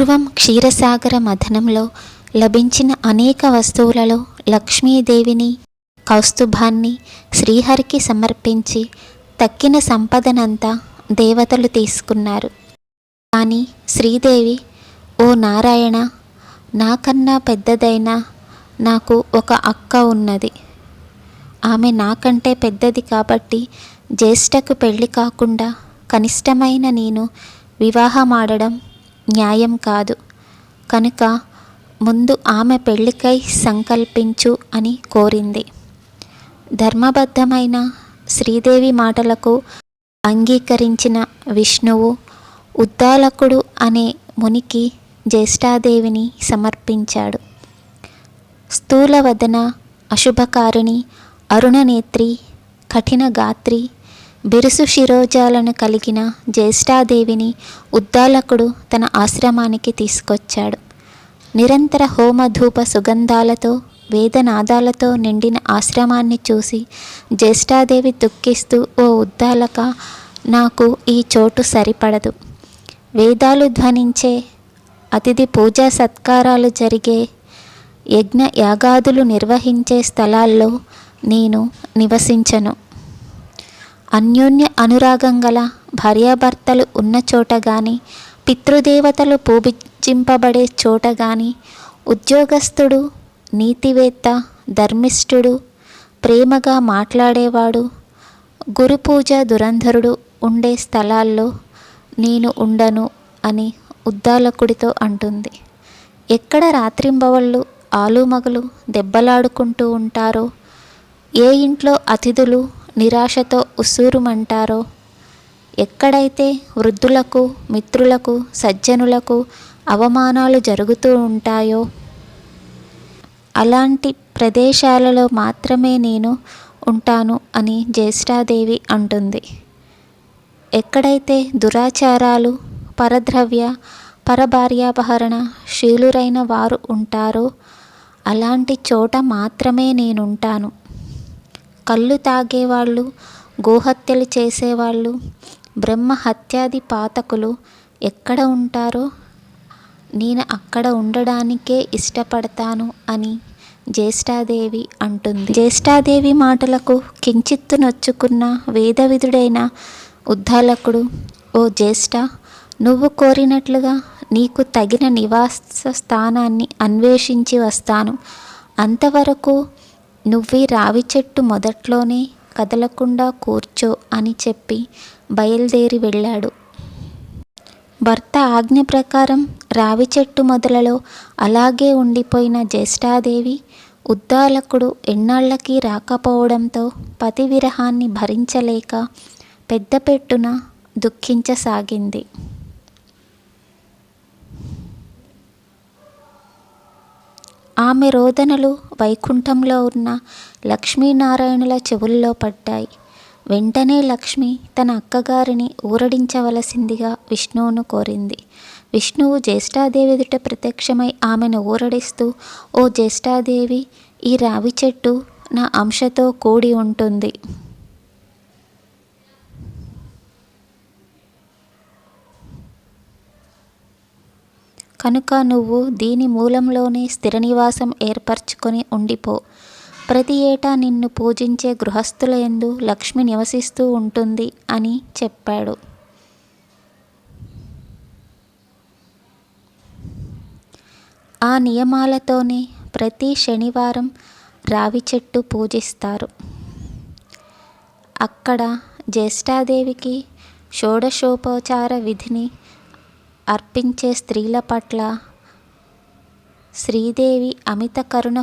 పూర్వం క్షీరసాగర మథనంలో లభించిన అనేక వస్తువులలో లక్ష్మీదేవిని కౌస్తుభాన్ని శ్రీహరికి సమర్పించి తక్కిన సంపదనంతా దేవతలు తీసుకున్నారు. కానీ శ్రీదేవి ఓ నారాయణ నాకన్నా పెద్దదైన నాకు ఒక అక్క ఉన్నది. ఆమె నాకంటే పెద్దది కాబట్టి జ్యేష్ఠకు పెళ్ళి కాకుండా కనిష్టమైన నేను వివాహమాడడం న్యాయం కాదు. కనుక ముందు ఆమె పెళ్ళికై సంకల్పించు అని కోరింది. ధర్మబద్ధమైన శ్రీదేవి మాటలకు అంగీకరించిన విష్ణువు ఉద్దాలకుడు అనే మునికి జ్యేష్ఠాదేవిని సమర్పించాడు. స్థూలవదన అశుభకారిణి అరుణనేత్రి కఠిన గాత్రి బిరుసు శిరోజాలను కలిగిన జ్యేష్ఠాదేవిని ఉద్దాలకుడు తన ఆశ్రమానికి తీసుకొచ్చాడు. నిరంతర హోమధూప సుగంధాలతో వేదనాదాలతో నిండిన ఆశ్రమాన్ని చూసి జ్యేష్ఠాదేవి దుఃఖిస్తూ ఓ ఉద్దాలక నాకు ఈ చోటు సరిపడదు. వేదాలు ధ్వనించే అతిథి పూజా సత్కారాలు జరిగే యజ్ఞ యాగాదులు నిర్వహించే స్థలాల్లో నేను నివసించను. అన్యోన్య అనురాగం గల భార్యాభర్తలు ఉన్న చోట కానీ పితృదేవతలు పూజింపబడే చోట కానీ ఉద్యోగస్తుడు నీతివేత్త ధర్మిష్ఠుడు ప్రేమగా మాట్లాడేవాడు గురు పూజ దురంధరుడు ఉండే స్థలాల్లో నేను ఉండను అని ఉద్దాలకుడితో అంటుంది. ఎక్కడ రాత్రింబవళ్ళు ఆలుమగలు దెబ్బలాడుకుంటూ ఉంటారో ఏ ఇంట్లో అతిథులు నిరాశతో ఉస్సూరుమంటారో ఎక్కడైతే వృద్ధులకు మిత్రులకు సజ్జనులకు అవమానాలు జరుగుతూ ఉంటాయో? అలాంటి ప్రదేశాలలో మాత్రమే నేను ఉంటాను అని జ్యేష్ఠాదేవి అంటుంది. ఎక్కడైతే దురాచారాలు పరద్రవ్య పరభార్యాపహరణ శీలురైన వారు ఉంటారో అలాంటి చోట మాత్రమే నేనుంటాను. కళ్ళు తాగేవాళ్ళు గోహత్యలు చేసేవాళ్ళు బ్రహ్మ హత్యాది పాతకులు ఎక్కడ ఉంటారో? నేను అక్కడ ఉండడానికే ఇష్టపడతాను అని జ్యేష్ఠాదేవి అంటుంది. జ్యేష్ఠాదేవి మాటలకు కించిత్తు నొచ్చుకున్న వేదవిధుడైన ఉద్దాలకుడు ఓ జ్యేష్ఠ నువ్వు కోరినట్లుగా నీకు తగిన నివాస స్థానాన్ని అన్వేషించి వస్తాను. అంతవరకు నువ్వు రావి చెట్టు మొదట్లోనే కదలకుండా కూర్చో అని చెప్పి బయలుదేరి వెళ్ళాడు. భర్త ఆజ్ఞ ప్రకారం రావి చెట్టు మొదలలో అలాగే ఉండిపోయిన జ్యేష్ఠాదేవి ఉద్దాలకుడు ఎన్నాళ్ళకి రాకపోవడంతో పతి విరహాన్ని భరించలేక పెద్ద పెట్టున దుఃఖించసాగింది. ఆమె రోదనలు వైకుంఠంలో ఉన్న లక్ష్మీనారాయణుల చెవుల్లో పడ్డాయి. వెంటనే లక్ష్మి తన అక్కగారిని ఊరడించవలసిందిగా విష్ణువును కోరింది. విష్ణువు జ్యేష్ఠాదేవి ఎదుట ప్రత్యక్షమై ఆమెను ఊరడిస్తూ ఓ జ్యేష్ఠాదేవి ఈ రావి చెట్టు నా అంశతో కూడి ఉంటుంది. కనుక నువ్వు దీని మూలంలోనే స్థిర నివాసం ఏర్పరచుకొని ఉండిపో. ప్రతి ఏటా నిన్ను పూజించే గృహస్థుల ఎందు లక్ష్మి నివసిస్తూ ఉంటుంది అని చెప్పాడు. ఆ నియమాలతోనే ప్రతి శనివారం రావి చెట్టు పూజిస్తారు. అక్కడ జ్యేష్ఠాదేవికి షోడశోపచార విధిని అర్పించే స్త్రీల పట్ల శ్రీదేవి అమిత కరుణ